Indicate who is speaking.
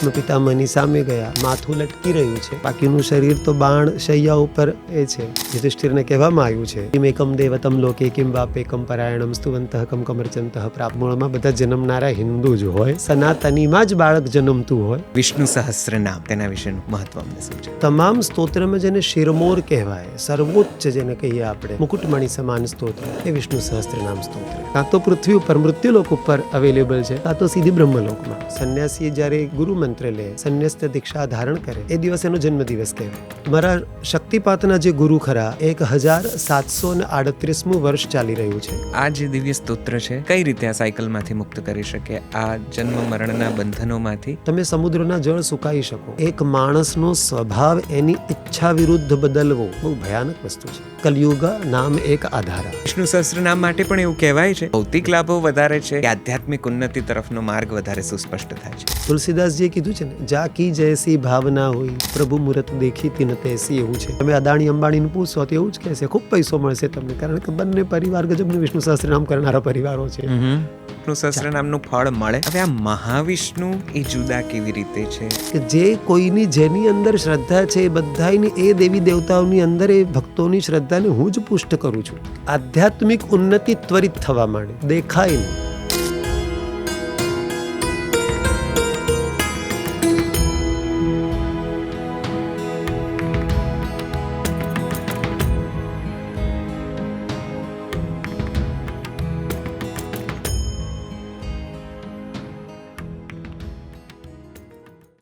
Speaker 1: પિતામહની સામે ગયા. માથું લટકી રહ્યું છે. બાકીનું શરીર તો બાણ શૈયા ઉપર એ છે. યુધિષ્ઠિરને કહેવામાં આવ્યું છે કિમ એકમ દેવતમ લોકે કિમ વાપેકમ પરાયણમ સ્તુવંત કમ કમરચંત પ્રાપ મૂળમાં બધા જન્મનારા હિન્દુ જ હોય. સનાતનીમાં જ બાળક જન્મતું હોય.
Speaker 2: વિષ્ણુ સહસ્ર નામ તેના વિશેનું મહત્વ અમને સમજે
Speaker 1: તમામ સ્તોત્રમાં જેને શિરમોર કહેવાય સર્વોચ્ચ જેને કહીએ આપણે મુકુટમણી સમાન સ્તોત્ર એ વિષ્ણુ સહસ્ત્રનામ સ્તોત્ર. કાં તો પૃથ્વી ઉપર મૃત્યુલોક ઉપર અવેલેબલ છે કાં તો સીધી બ્રહ્મલોકમાં. સંન્યાસીએ જ્યારે ગુરુ મંત્ર લે સંન્યસ્ત દીક્ષા ધારણ કરે. એ દિવસ એનો જન્મદિવસ કહેવાય. મારા શક્તિપાતના જે ગુરુ ખરા એક હજાર સાતસો ને આડત્રીસમું વર્ષ ચાલી રહ્યું છે.
Speaker 2: આ જે દિવ્ય સ્તોત્ર છે કઈ રીતે આ સાયકલમાંથી મુક્ત કરી શકે? આ જન્મ મરણના બંધનોમાંથી?
Speaker 1: તમે સમુદ્રના જળ સુકાઈ શકો. એક માણસનો સ્વભાવ એની ઈચ્છા વિરુદ્ધ બદલવો બહુ ભયાનક વસ્તુ છે. કલયુગ નામ એક આધારા.
Speaker 2: વિષ્ણુ સહસ્ત્ર નામ માટે પણ એવું કહેવાય છે. ભૌતિક લાભો વધારે છે. કે આધ્યાત્મિક ઉન્નતિ તરફનો માર્ગ વધારે સુસ્પષ્ટ થાય છે.
Speaker 1: તુલસીદાસજીએ કીધું છે ને જા કી જૈસી ભાવના હોય પ્રભુ મુહૂર્ત દેખીતી ન તૈસી એવું છે. તમે અદાણી અંબાણીને પૂછશો તો એવું જ કહેશે ખૂબ પૈસો મળશે તમને કારણ કે બંને પરિવાર ગજબનું વિષ્ણુ સહસ્ત્રનામ કરનારા પરિવારો છે.
Speaker 2: વિષ્ણુ સહસ્ત્ર નામનું ફળ મળે? હવે આ મહાવિષ્ણુ એ જુદા કેવી રીતે છે?
Speaker 1: કે જે કોઈની જેની અંદર શ્રદ્ધા છે એ બધાની એ દેવી દેવતાઓની અંદર એ ભક્તોની શ્રદ્ધાને હું જ પુષ્ટ કરું છું. આધ્યાત્મિક ઉન્નતિ ત્વરિત થવા માંડે દેખાય નહીં.